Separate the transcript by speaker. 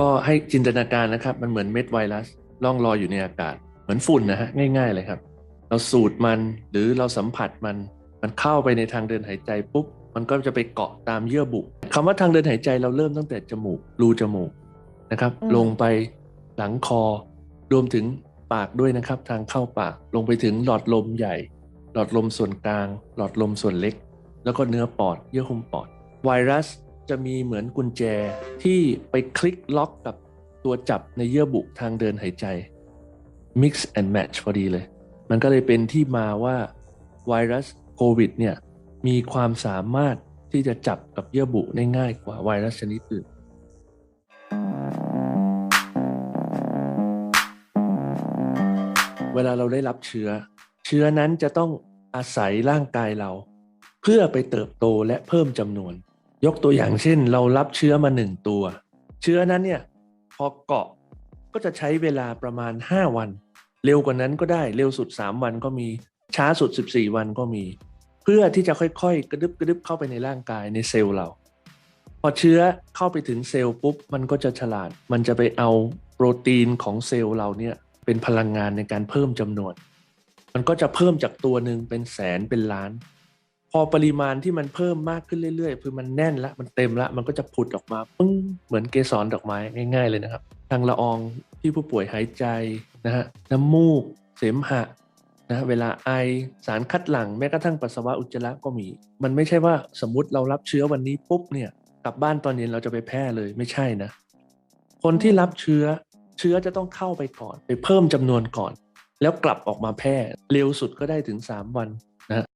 Speaker 1: ก็ให้จินตนาการนะครับ มันเหมือนเม็ดไวรัสล่องลอยอยู่ในอากาศ เหมือนฝุ่นนะฮะง่าย ๆ เลยครับ เราสูดมันหรือเราสัมผัสมัน มันเข้าไปในทางเดินหายใจปุ๊บ มันก็จะไปเกาะตามเยื่อบุคำว่าทางเดินหายใจเราเริ่มตั้งแต่จมูกรูจมูกนะครับ
Speaker 2: อืม
Speaker 1: ลงไปหลังคอ รวมถึงปากด้วยนะครับ ทางเข้าปากลงไปถึงหลอดลมใหญ่ หลอดลมส่วนกลาง หลอดลมส่วนเล็ก แล้วก็เนื้อปอด เยื่อหุ้มปอด ไวรัส จะมีเหมือนกุญแจที่ไปคลิกล็อกกับตัวจับในเยื่อบุทางเดินหายใจ mix and match พอดีเลย มันก็เลยเป็นที่มาว่าไวรัสโควิดเนี่ยมีความสามารถที่จะจับกับเยื่อบุได้ง่ายกว่าไวรัสชนิดอื่นเวลาเราได้รับเชื้อ เชื้อนั้นจะต้องอาศัยร่างกายเรา เพื่อไปเติบโตและเพิ่มจำนวน ยกตัวอย่างเช่น เรารับเชื้อมาหนึ่งตัว เชื้อนั้นเนี่ยพอเกาะก็จะใช้เวลาประมาณ 5 วัน เร็วกว่านั้นก็ได้เร็วสุด 3 วันก็มีช้าสุด 14 วันก็มี เพื่อที่จะค่อยๆ กระดึบกระดึบเข้าไปในร่างกายในเซลล์เรา พอเชื้อเข้าไปถึงเซลล์ปุ๊บมันก็จะฉลาด มันจะไปเอาโปรตีนของเซลล์เราเนี่ยเป็นพลังงานในการเพิ่มจำนวน มันก็จะเพิ่มจากตัวหนึ่งเป็นแสนเป็นล้าน พอปริมาณที่มันเพิ่มมากขึ้นเรื่อยๆ คือมันแน่นละมันเต็มละมันก็จะผุดออกมาปึ้งเหมือนเกสรดอกไม้ง่าย ๆเลยนะครับ ทางละอองที่ผู้ป่วยหายใจนะฮะน้ำมูก เสมหะนะเวลาไอสารคัดหลั่งแม้กระทั่งปัสสาวะอุจจาระก็มี มันไม่ใช่ว่าสมมติเรารับเชื้อวันนี้ปุ๊บเนี่ยกลับบ้านตอนเย็นเราจะไปแพร่เลยไม่ใช่นะ คนที่รับเชื้อเชื้อจะต้องเข้าไปก่อน ไปเพิ่มจำนวนก่อน แล้วกลับออกมาแพร่เร็วสุดก็ได้ถึง 3 วันนะ